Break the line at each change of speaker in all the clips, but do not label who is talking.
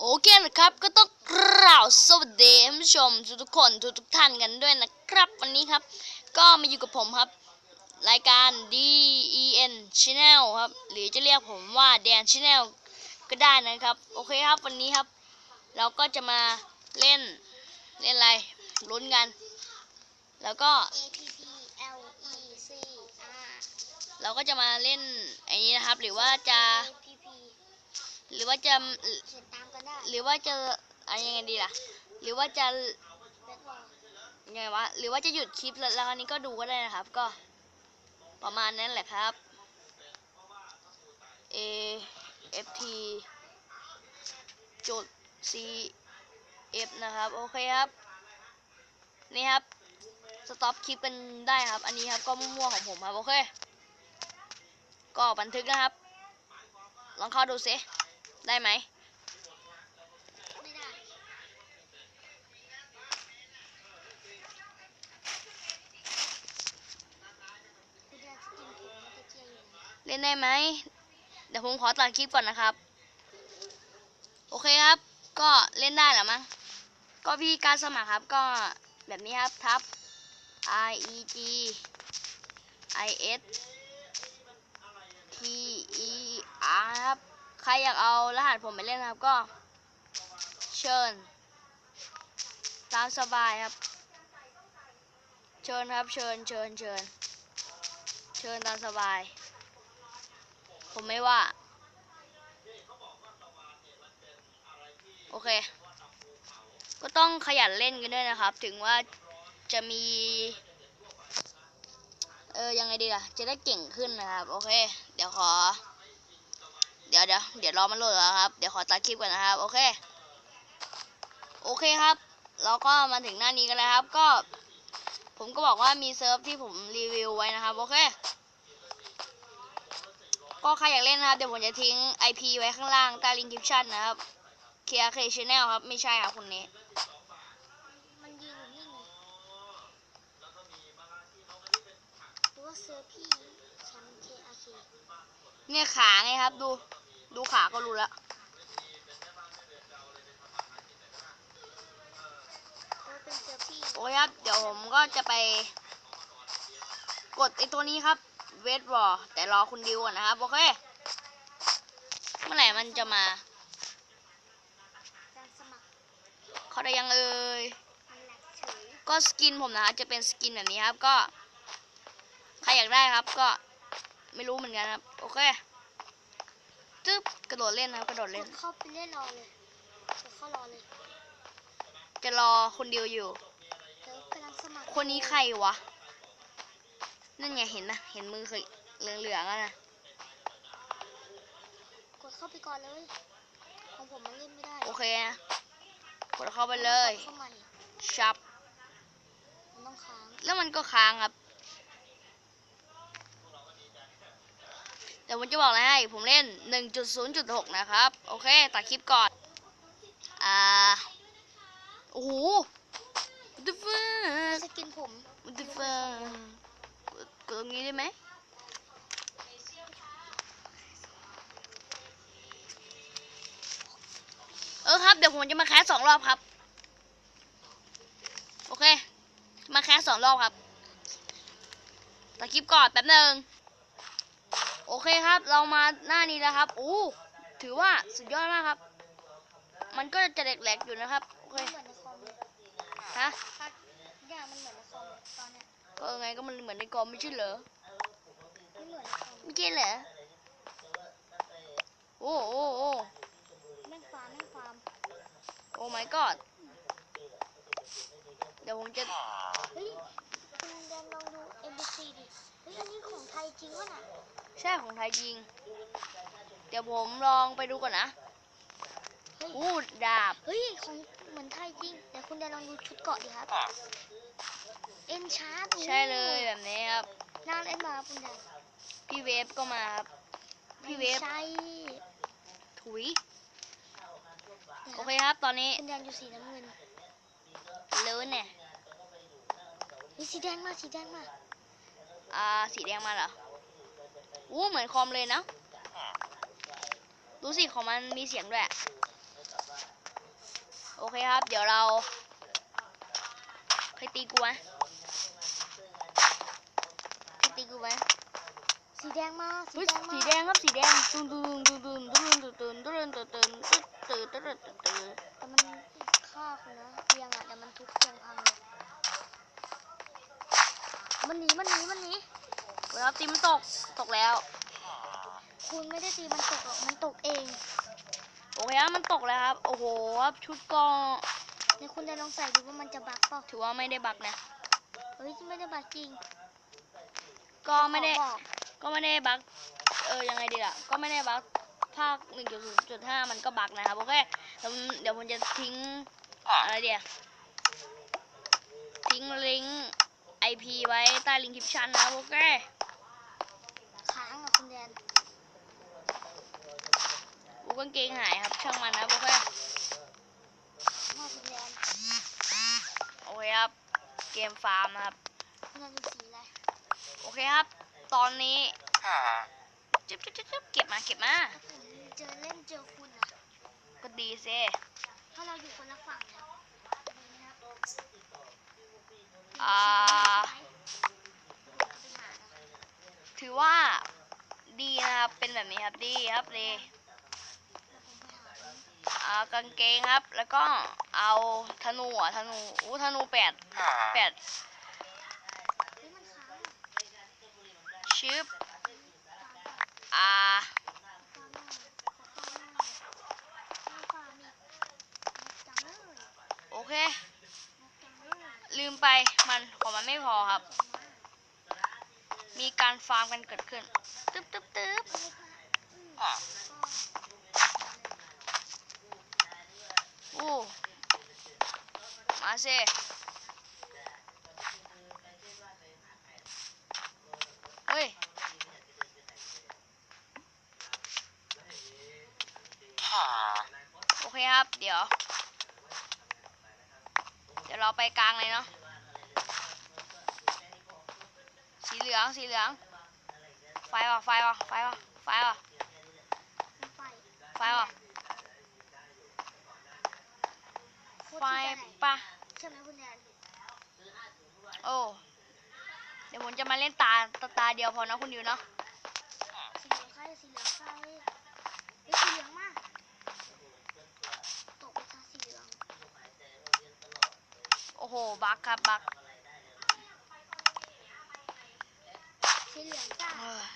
โอเคนะครับ ก็ต้องกล่าวสวัสดีท่านผู้ชมทุกคนทุกท่านกันด้วยนะครับ วันนี้ครับ ก็มาอยู่กับผมครับ รายการ D E N Channel ครับ หรือจะเรียกผมว่า Dan Channel ก็ได้นะครับ โอเคครับวันนี้ครับ เราก็จะมาเล่นเล่นอะไรลุ้นกัน แล้วก็
A P P L E C R
เราก็จะมาเล่นไอ้นี้นะครับ หรือว่าจะหรือว่าจะ หรือว่าจะอะไรยังไงดีล่ะ หรือว่าจะ
แบทบอล
ไงวะ หรือว่าจะหยุดคลิปแล้วแล้วอันนี้ก็ดูก็ได้นะครับ ก็ประมาณนั้นแหละครับ A F T จุด C F นะครับ โอเคครับ นี่ครับ สต็อปคลิปกันได้ครับ อันนี้ครับก็มั่วๆของผมครับ โอเค ก็บันทึกนะครับ ลองเข้าดูซิได้ไหม
ได้ไม่ได้สกินผมมันจะเจียอยู่นะ
เล่นได้ไหม เดี๋ยวผมขอตัดคลิปก่อนนะครับ โอเคครับ ก็เล่นได้แล้วมั้ง ก็วิธีการสมัครครับ ก็แบบนี้ครับ ทับ i e g i s t e r ครับ ใครอยากเอารหัสผมไปเล่นครับ ก็ เชิญ ตามสบายครับ เชิญครับ เชิญ เชิญ เชิญ เชิญตามสบาย ผมไม่ว่า โอเค ก็ต้องขยันเล่นกันด้วยนะครับ ถึงว่าจะมี เออ ยังไงดีล่ะ จะได้เก่งขึ้นนะครับ โอเค เดี๋ยวขอ เดี๋ยวเดี๋ยวเดี๋ยวรอมันโหลดแล้วครับ เดี๋ยวขอตัดคลิปก่อนนะครับ โอเค โอเคครับ เราก็มาถึงหน้านี้กันแล้วครับ ก็ ผมก็บอกว่ามีเซิร์ฟที่ผมรีวิวไว้นะครับ โอเค ก็ใครอยากเล่นนะครับเดี๋ยวผมจะทิ้ง IP ไว้ข้างล่างใต้ลิงก์คลิปชั่นนะครับ KRK Channel ครับ ไม่ใช่ครับคนนี้
มันยืนอยู่นี่ไงหรือว่าเซอร์พี่แชมป์ K R K
เนี่ยขาไงครับ ดูดูขาก็รู้แล้วโอ้ยครับ เดี๋ยวผมก็จะไป กดไอตัวนี้ครับ เวทรอแต่รอคุณดิวก่อนนะครับ โอเค เมื่อไหร่มันจะมา
การสมัคร
เขาได้ยังเอ่ย
มันแหลกเฉย
ก็สกินผมนะครับจะเป็นสกินแบบนี้ครับก็ ใครอยากได้ครับก็ไม่รู้เหมือนกันครับ โอเคจึ๊บกระโดดเล่นนะครับกระโดด
ก
เล่น
ดเข้าไปเล่นรอเลยกดเข้ารอเลย
จะรอคนเดียวอยู่
เดี๋ยวกำลังสมัคร
คนนี้ใครวะ นั่นไงเห็นนะเห็นมือเคยเหลืองๆอะนะ
กดเข้าไปก่อนเลย ของผมมันเล่นไม่ได้
โอเคนะกดเข้าไปเลย
กดเข้าใหม่
ชับ
มันต้องค้าง
แล้วมันก็ค้างครับเดี๋ยวผมจะบอกอะไรให้ผมเล่น 1.0.6 นะครับ โอเคตัดคลิปก่อน อ่า โอ้โห what the fuck
สกินผม
what the fuck กดกดตรงนี้ได้ไหมเออครับเดี๋ยวผมจะมาแคสสองรอบครับ โอเค มาแคสสองรอบครับตัดคลิปก่อนแป๊บหนึ่งโอเคครับ เรามาหน้านี้แล้วครับโอ้ถือว่าสุดยอดมากครับ มันก็จะแหลกๆอยู่นะครับโอเค
เหมือนในคอมเลย
ฮะ
พักอย่างมันเหมือน
ก็ไงก็มันเหมือนในกรมไม่ใช่เหรอ
ไม่เหมือนในคอม
ไม่ใช่เหรอโอ้โอ้โอ้
แม่งฟาร์มแม่งฟาร์ม
โอ้ my god เดี๋ยวผมจะ
เฮ้ยคุณแดนลองดู NBC ดิเฮ้ยอันนี้ของไทยจริงวะน่ะ
แช่ของไทยจริง เดี๋ยวผมลองไปดูก่อนนะ
เฮ้ย
อู้ดาบ
เฮ้ยของเหมือนไทยจริง แต่คุณแดนลองดูชุดเกาะดิครับ เอ็นชาร์ด
ใช่เลยแบบนี้ครับ
น่าเล่นมากคุณแดน
พี่เวฟก็มาครับ พี่เวฟ
ไม่ใช่
ถุยโอเคครับตอนนี้
คุณแดนอยู่สีน้ำเงิน
รู้เนี่ย
มีสีแดงมาสีแดงมา
อ่าสีแดงมาเหรออู้เหมือนคอมเลยนะดูสิของมันมีเสียงด้วย โอเคครับ เดี๋ยวเราใครตีกูไหมใครตี กูไหม
สีแดงมาสี
เฮ้ย
แดงมา
สีแดงครับสีแดงตุนตุนตุนตุนตุนตุนตุนตุนตุนตุนตุนตุนตุนตุนตุนตุนตุน
แต่มันฆ่าคุณนะเตียงอะแต่มันทุบเตียงพังเลยมันหนีมันหนีมันหนี
เวลาตีมันตกตกแล้ว
คุณไม่ได้ตีมันตกหรอกมันตกเอง
โอเคครับมันตกแล้วครับโอ้โหครับชุดก็
ในคุณได้ลองใส่ดูว่ามันจะบักเปล่า
ถือว่าไม่ได้บักนะ
เฮ้ยไม่ได้บักจริง
ก็ไม่ได้
ขอบอก
ก็ไม่ได้บักเออยังไงดีล่ะ ก็ไม่ได้บักภาค1.0.5 มันก็บักนะครับโอเคเดี๋ยวผมเดี๋ยวผมจะทิ้งอะไรเดียวทิ้งลิงก์ IP ไว้ใต้ลิงก์คลิปชันนะครับโอเค
ค้างอะคุณแดน
กูกางเกงหายครับช่างมันนะครับโอเค
พ่อคุณแดน
โอเคครับ เกมฟาร์มนะครับ
คุณแดนเป็นสีอะไร
โอเคครับ ตอนนี้จึ๊บจึ๊บจึ๊บจึ๊บเก็บมาเก็บมา
ถ้าผมเจอเล่นเจอคุณอะ
ก็ดีเซ
ถ้าเราอยู่คนละฝั่งเนี่ยดีนะ
อ่า
ไปหานะ
ถือว่าดีนะครับ เป็นแบบนี้ครับดีครับดี
แล้วผมไปหา
อ่ากางเกงครับ แล้วก็เอาธนูอะธนูอู้ธนูแปดแปด ชืบ
อ่า
โอเค
ลื
มไปมันของมันไม่พอครับ มีการฟาร์มกันเกิดขึ้น ตึ๊บตึ๊บตึ๊บ
อู้มา
เซ เคครับ เดี๋ยว เดี๋ยวเราไปกลางเลยเนาะ สีเหลือง สีเหลือง ไฟวะไฟวะไฟวะไฟวะ
มีไฟ
ไฟวะ
โคตร
ไฟ
ที่จะไหน
ปะ
ใช่ไหมคุณแดน
โอ้ เดี๋ยวผมจะมาเล่นตาตาตาเดียวพอนะคุณดิวเนาะ
สีเหลืองใครสีเหลืองใครเฮ้ยสีเหลืองมาตกไปซะสีเหลือง
โอ้โห บักครับบัก
สีเหลืองจ้า
เอ้ย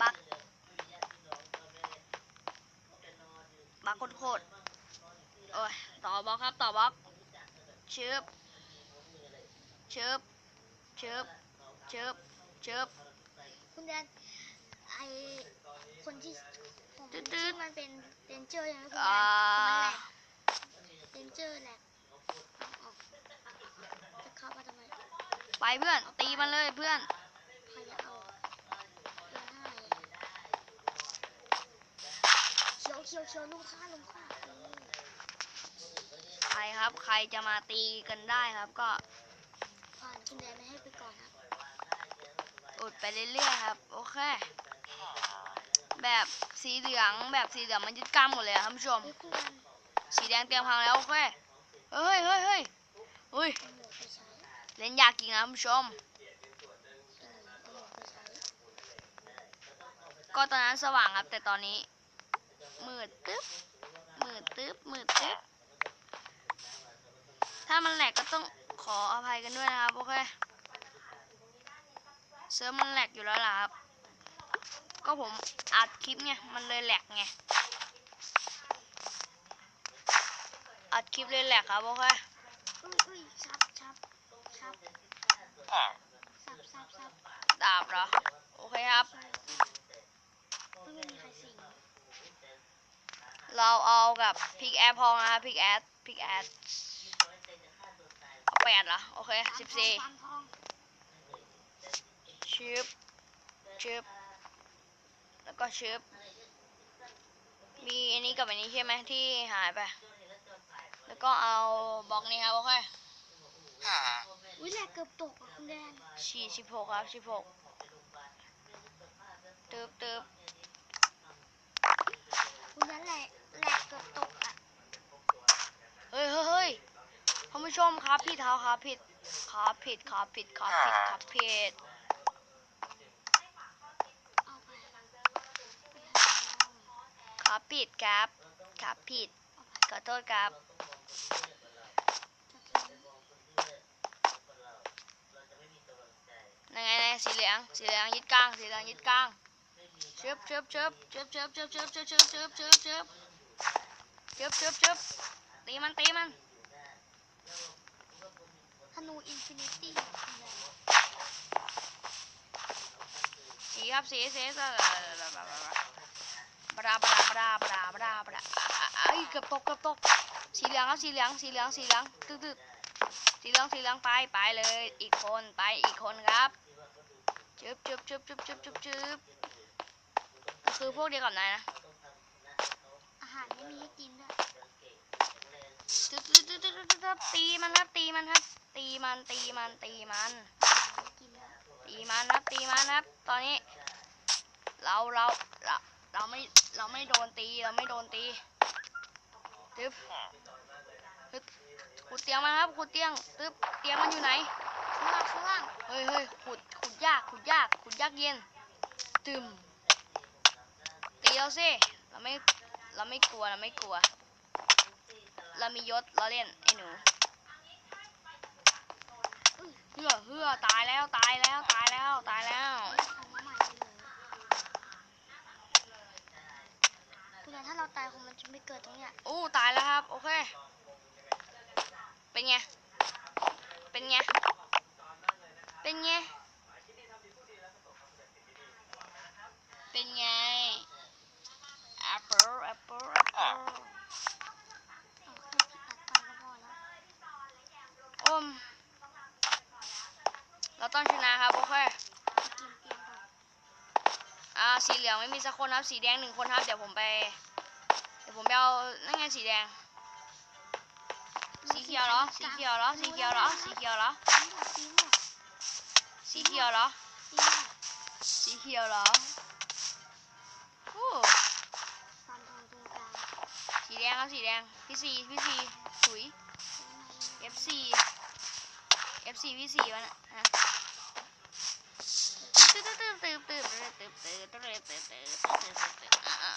บักบักโคตรๆโอ้ย ต่อบล็อกครับ ต่อบล็อกชึบชึบชึบชึบชึบ
คุณแดนไอคนที่ผม
ตึ๊ดๆ
ที่มันเป็นเรนเจอร์ใช่ไหมคุณแด
อ่าน
มันแหลกเรนเจอร์แหลกเอาออกจะ เข้ามาทำไม
ไปเพื่อน ตีมันเลยเพื่อน
ใครจะเอาเดินให้เขียวเขียวเขียวลุงฆ่าลุงฆ่าเออ
ใครครับ ใครจะมาตีกันได้ครับ ก็
ผ่านคุณแดนไม่ให้ไปก่อนครับ
อุดไปเรื่อยๆครับ โอเค แบบสีเหลืองแบบสีเหลืองมันยึดกล้ามหมดเลยอะท่านผู้ชม
เฮ้ยคุณแดน
สีแดงเตรียมพังแล้วโอเคเฮ้ยเฮ้ยเฮ้ยเฮ้ย
เล่
นยากจริงนะท่านผู้ชม ก็ตอนนั้นสว่างครับ แต่ตอนนี้ มืดตึ๊บ มืดตึ๊บ มืดตึ๊บ ถ้ามันแหลกก็ต้องขออภัยกันด้วยนะครับโอเคเซิร์ฟมันแหลกอยู่แล้วล่ะครับ ก็ผมอัดคลิปไง มันเลยแหลกไง อัดคลิปเลยแหลกครับโอเค
อุ้ยอุ้ยชับชับชับ สับสับสับ
ดาบเหรอ โอเคครับ
ใช่ไม่ไม่มีใครสิง
เราเอากับพิกแอดพองนะครับพิกแอดพิกแอดเอาแปดเหรอ โอเคสิบสี่
ฟานทอง
ชึบชึบแล้วก็ชึบมีอันนี้กับอันนี้ใช่ไหมที่หายไป แล้วก็เอาบล็อกนี้ครับโอเค
อุ้ ยแหลกเกือบตกอะคุณแดน
สี่สิบหกครับสิบหกตึบตึบ
คุณแดนแหลกแหลกเกือบตกอะ
ผู้ชมครับผิดเท้าครับผิดครับผิดครับผิดครับผิดครับผิด
เอาไป
ครับผิดครับครับผิดขอโทษครับ ยังไงนะ สีเหลืองสีเหลืองยึดกลางสีเหลืองยึดกลางเชิบเชิบเชิบเชิบเชิบเชิบเชิบเชิบเชิบเชิบเชิบเชิบเชิบเชิบเชิบตีมันตีมัน
ธนูอินฟินิตี้
สีครับสีสีสีบราบราบราบราบราบราไอ้ยเกือบตกเกือบตกสีเหลืองครับสีเหลืองสีเหลืองสีเหลืองตึ๊ดตึ๊ดสีเหลืองสีเหลืองไปไปเลย อีกคนไปอีกคนครับ จึบจึบจึบจึบจึบจึบจึบคือพวกเดียวกับนายนะ
อาหารไม่มีให้กินด้วย
ตึ๊ดตึ๊ดตึ๊ดตึ๊ดตึ๊ดตึ๊ดตีมันครับตีมันครับ ตีมันตีมันตีมัน
อาหารไม่กินด้วย
ตีมันครับตีมันครับ ตอนนี้ เราเราเราเราไม่เราไม่โดนตีเราไม่โดนตีตึ๊บตึ๊บขุดเตียงมันครับขุดเตียงตึ๊บเตียงมันอยู่ไหน
ข้างล่างข้างล่าง
เฮ้ยเฮ้ยขุดขุด ยากขุดยากขุดยากเย็นตึมตีเราสิเราไม่เราไม่กลัวเราไม่กลัว เรามียศเราเล่นไอ้หนู
อุ้ย
เฮือเฮือตายแล้วตายแล้วตายแล้วตายแล้ว
เอามาใหม่เลยคุณยายถ้าเราตายคงมันจะไม่เกิดตรงเนี้ย
อู้ตายแล้วครับโอเคเป็นไงเป็นไงเป็นไง เป็นไง apple apple apple
เอาแค่ที่ตัดไปก็พอแล้ว
อมเราต้องชนะครับ โอเค
ไปกินเตียงก่อน
อ่า สีเหลือง ไม่มีสักคนครับสีแดงหนึ่งคนครับ เดี๋ยวผมไป เดี๋ยวผมไปเอานั่นไงสีแดง สีเขียวเหรอ สีเขียวเหรอ สีเขียวเหรอ สีเขียวเหรอ
สี
เขียวเหรอ
สี
เขียวเหรอโอ้สีแดงครับสีแดง พี่สีพี่สีถุย FC FC พี่สีวะน่ะฮะ ตึ๊ดตึ๊ดตึ๊ดตึ๊ดตึ๊ดตึ๊ดตึ๊ดตึ๊ดตึ๊ดตึ๊ดตึ๊ดตึ๊ดตึ๊ดตึ๊ดตึ๊ดอ่า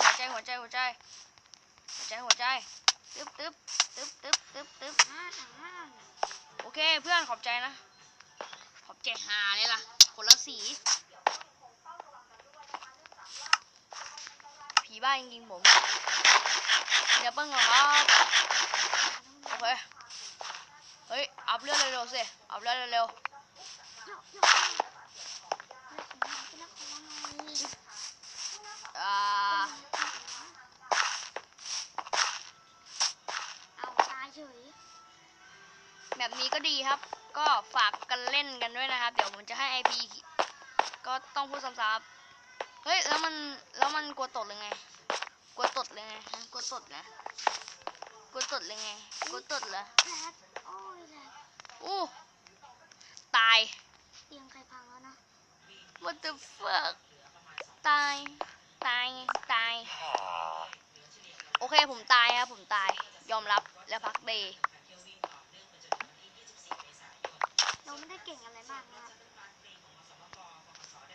หัวใจหัวใจหัวใจหัวใจหัวใจตึ๊บตึ๊บตึ๊บตึ๊บตึ๊บตึ๊บโอเคเพื่อนขอบใจนะ ขอบใจหาเลยล่ะคนละสีผีบ้าจริงๆผมเดี๋ยวเปิ้งก่อนครับโอเคเฮ้ยอัพเลือดเร็วๆสิอัพเลือดเร็ว
โยกโยกเป็นนักของเราหน่ อย
ๆอ่า
เอาตายเฉย
แบบนี้ก็ดีครับ ก็ฝากกันเล่นกันด้วยนะครับ เดี๋ยวผมจะให้ IP ก็ต้องพูดซ้ำๆเฮ้ย แล้วมัน แล้วมันกลัวตดเลยไง กลัวตดเลยไงฮะกลัวตดนะกลัวตดเลยไง กลัวตดเหรอ
แลกโอ้ยแลก
อู้ตาย
เตียงใครพังแล้วนะ
What the fuck ตาย ตายไงตาย โอเคผมตายครับผมตาย ยอมรับและพักเดย์
เราไม่ได้เก่งอะไรมากนะครับ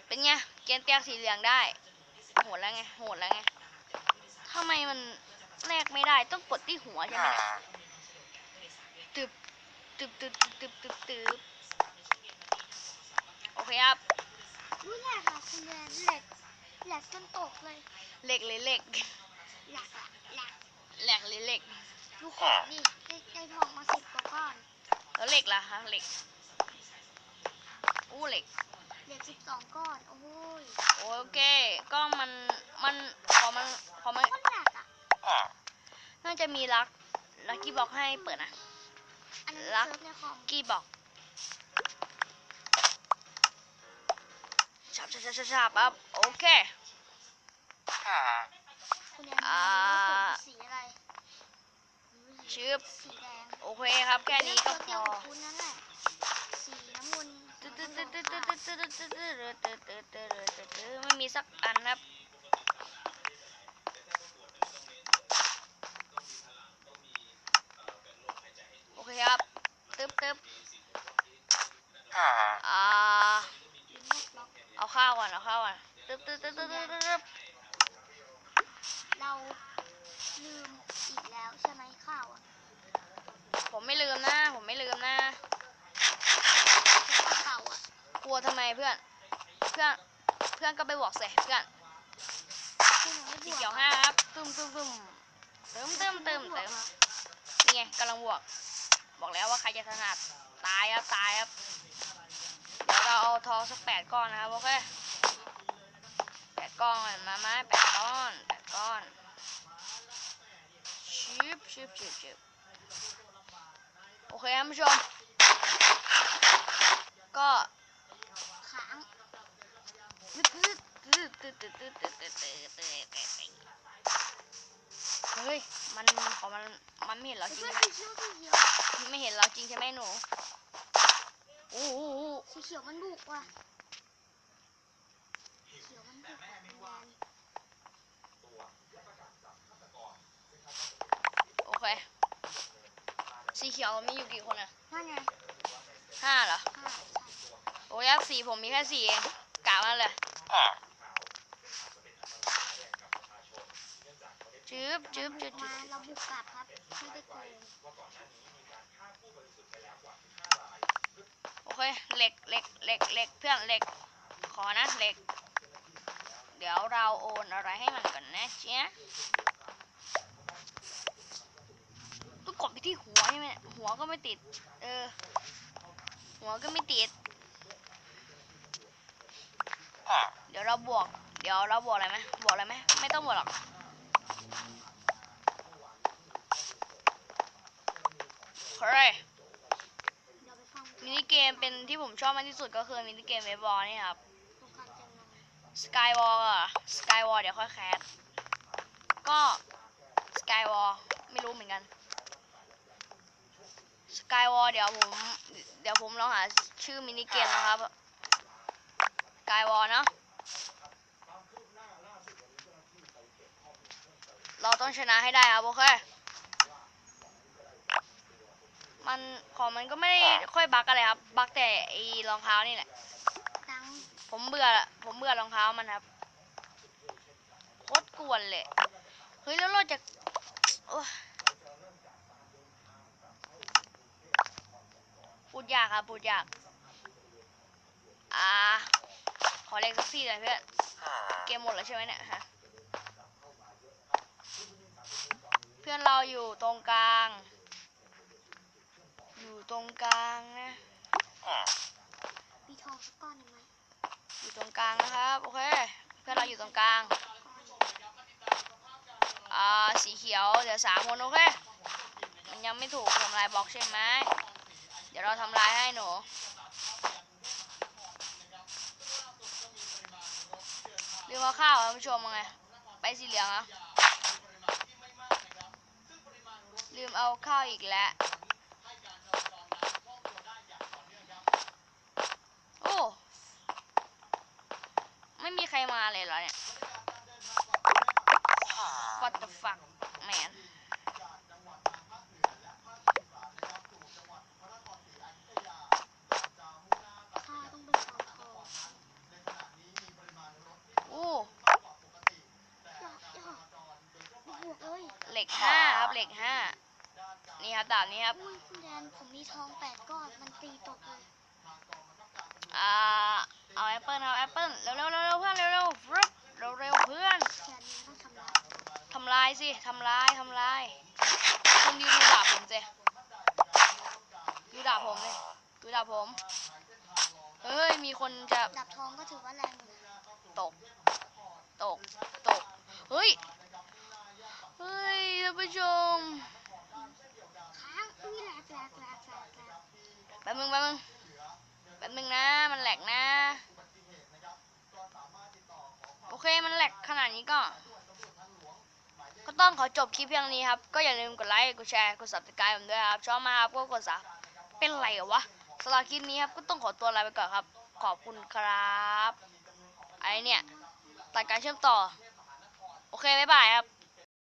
เป็นไง เกณฑ์เตียงสีเหลืองได้ โหดแล้วไง โหดแล้วไงทำไมมันแลกไม่ได้ ต้องกดที่หัวใช่ไหมเนี่ยตึบตึบตึบตึบตึบตึบตึบโอเคครับ
อุ้ยแหลกอะคุณแดนแหลก แหลกจนตกเลย
เหล็กเลยเหล็ก
แหลกอะแหลก
แหลกเลยเหล็ก
ดูของนี่ได้ได้ทองมาสิบกว่าก้อน
แล้วเหล็กล่ะคะเหล็กอู้เหล็ก
เหล็กสิบสองก้อนโอ้ย
โอเคก็มันมันพอมันพอมัน
โคตรแหลกอะ
น่าจะมีลักลักกี้บอกให้เปิดนะ
อันนั้น
รัก
เซิร์ฟในคอม
กี้บอก ชับชับชับชับปั๊บโอเคอ่าชืบ
สีแดง
โอเคครับแค่นี้ก็พ
อไม่มี
สั
กอันครับโอเคครับตึ๊บตึ๊บ
เราลืมอีกแล้วใช่ไหมข้าวอะผมไม่ลืมนะ ผมไม่ลืมนะกระเอะกลัวทำไมเพื่อน เพื่อน เพื่อนก็ไปบอกเสเพื่อนสีเขียวห้าครับตึมตึมตึมเติมเติมเติมเติมนี่ไงกำลังบวก บอกแล้วว่าใครจะถนัดตายครับตายครับ เดี๋ยวเราเอาทองสักแปดก้อนนะครับโอเค ก้อนมาไมาแปดก้อนแปดก้อนชิบชิบชิบชิบโอเคครับผู้ชม ก็
ค้าง
เฮ้ย มันของมัน มันไม่เห็นเราจริงไหมไม่เห็นเราจริงใช่ไหมหนู โอ้โห
สีเขียวมันดุว่ะสีเขียวมันดุว่ะแมน
โอเค สีเขียวมีอยู่กี่คนอะ
นั่นไง
ห้าเหรอ
ห้าใช่
โอ้ยครับสีผมมีแค่สี่เองกะมาเลยจืบจืบจืบจื
มา
บ
เราบุกกลับครับไม่ได้โกง
โอเคเหล็กเหล็กเหล็กเหล็กเพื่อนเหล็ก ขอนะเหล็ก เดี๋ยวเราโอนอะไรให้มันก่อนนะเจ๊ะก็กด ไปที่หัวใช่ไหมหัวก็ไม่ติด เออ หัวก็ไม่ติด เดี๋ยวเราบวก เดี๋ยวเราบวกอะไรไหมบวกอะไรไหมไม่ต้องบวกหรอกเฮ้ย
เดี๋ยวไปฟัง
มินิเกมเป็นที่ผมชอบมากที่สุดก็คือมินิเกมเวบอลนี่ครับสกายวอลอะสกายวอลเดี๋ยวค่อยแคสก็สกายวอลไม่รู้เหมือนกัน สกายวอลเดี๋ยวผม เดี๋ยวผมลองหาชื่อมินิเกมนะครับสกายวอลเนาะเราต้องชนะให้ได้ครับโอเค มันของมันก็ไม่ได้ค่อยบักอะไรครับ บักแต่ไอ้รองเท้านี่แหละ ผมเบื่อผมเบื่อรองเท้ามันครับโคตรกวนเลย เฮ้ยแล้วเราจะโอ้ย พูดยากครับพูดยาก อ่า ขอเลขสักสี่หน่อยเพื่อน เกมหมดแล้วใช่ไหมเนี่ยฮะ เพื่อนเราอยู่ตรงกลาง อยู่ตรงกลางนะ
มีทองสักก้อนหนึ่งไหม
อยู่ตรงกลางนะครับ โอเค เพื่อนเราอยู่ตรงกลาง อ่า สีเขียว เดี๋ยวสามคนโอเค มันยังไม่ถูกทำลายบล็อกใช่ไหมเดี๋ยวเราทำลายให้หนูลืมเอาข้าวครับผู้ชมมาไง ไปสีเหลืองอะลืมเอาข้าวอีกแล้วโอ้ ไม่มีใครมาเลยเหรอเนี่ย What the fuck man
ข้าต้องไปฟาร์มทอง
โอ้
ยอดยอดบวก เลย
เหล็กห้าครับเหล็กห้านี่ครับดาบนี้ครับ
อุ้ยคุณแดนผมมีทองแปดก้อนมันตีตกเลย
อ่าเอาแอปเปิลเอาแอปเปิลเร็วเร็วเร็วเร็วเพื่อนเร็วเร็วฟรึบเร็วเร็วเพื่อน
แค่นี้ต้องทำลาย
ทำลายสิทำลายทำลายคุณดูดูดาบผมสิดูดาบผมเลยดูดาบผมเฮ้ยมีคนจะ
ดับทองก็ถือว่าแรงอยู่นะ
ตกตกตกเฮ้ย เฮ้ยท่านผู้ชม
ค้างอุ้ยแหลกแหลกแหลกแหลกแหลก
แป๊บนึงแป๊บนึงแป๊บนึงนะ มันแหลกนะ โอเค มันแหลกขนาดนี้ก็ ก็ต้องขอจบคลิปเพียงนี้ครับ ก็อย่าลืมกดไลค์ กดแชร์ กด subscribe ผมด้วยครับ ชอบมากครับก็กดซับเป็นไรวะสำหรับคลิปนี้ครับ ก็ต้องขอตัวลาไปก่อนครับ ขอบคุณครับ ไอเนี่ย ตัดการเชื่อมต่อ โอเค บ๊ายบายครับ